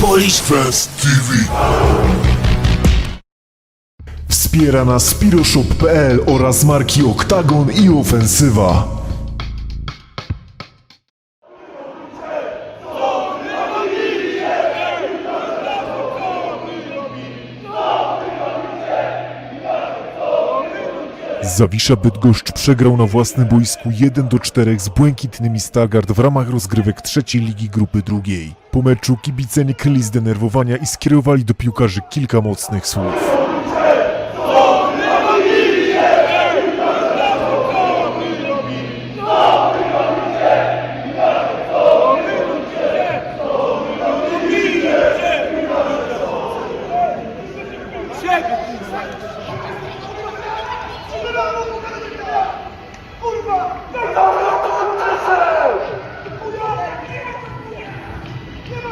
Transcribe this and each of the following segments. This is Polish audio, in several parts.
Polish Fest TV. Wspiera nas Piroshop.pl oraz marki Oktagon i Ofensywa. Zawisza Bydgoszcz przegrał na własnym boisku 1 do 4 z błękitnymi Stargard w ramach rozgrywek trzeciej ligi grupy drugiej. Po meczu kibice nie kryli zdenerwowania i skierowali do piłkarzy kilka mocnych słów.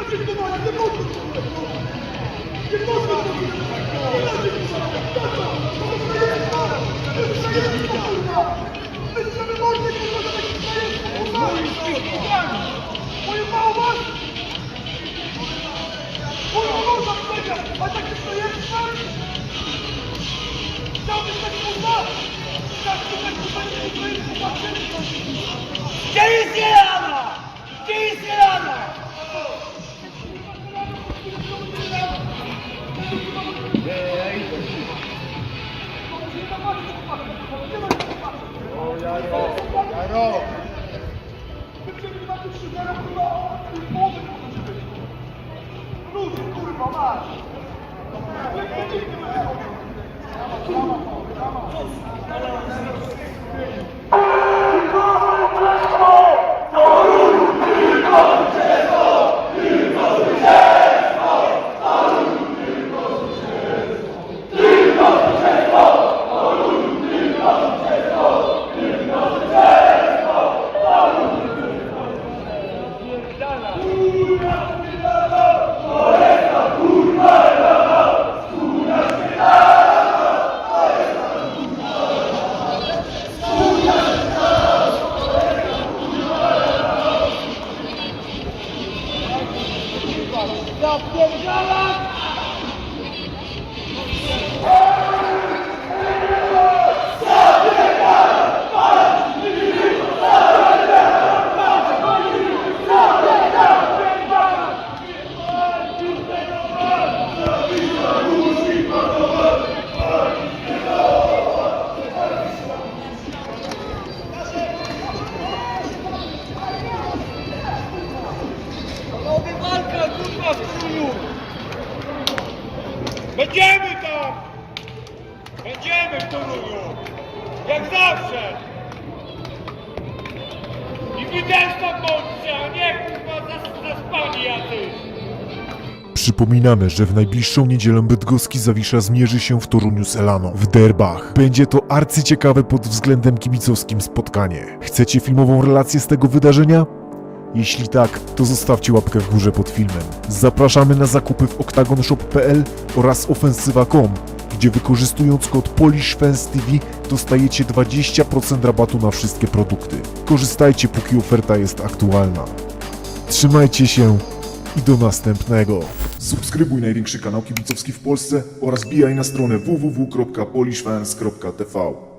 Gdzie jest Jelana? Gdzie jest Jelana? Panowie, Będziemy tam! Będziemy w Toruniu! Jak zawsze! I wy też tam bądźcie, a nie kurwa zas- zaspani jacyś! Przypominamy, że w najbliższą niedzielę Bydgoski Zawisza zmierzy się w Toruniu z Elaną w Derbach. Będzie to arcyciekawe pod względem kibicowskim spotkanie. Chcecie filmową relację z tego wydarzenia? Jeśli tak, to zostawcie łapkę w górze pod filmem. Zapraszamy na zakupy w oktagonshop.pl oraz ofensywa.com, gdzie wykorzystując kod PolishFansTV dostajecie 20% rabatu na wszystkie produkty. Korzystajcie póki oferta jest aktualna. Trzymajcie się i do następnego. Subskrybuj największy kanał kibicowski w Polsce oraz bijaj na stronę www.polishfans.tv.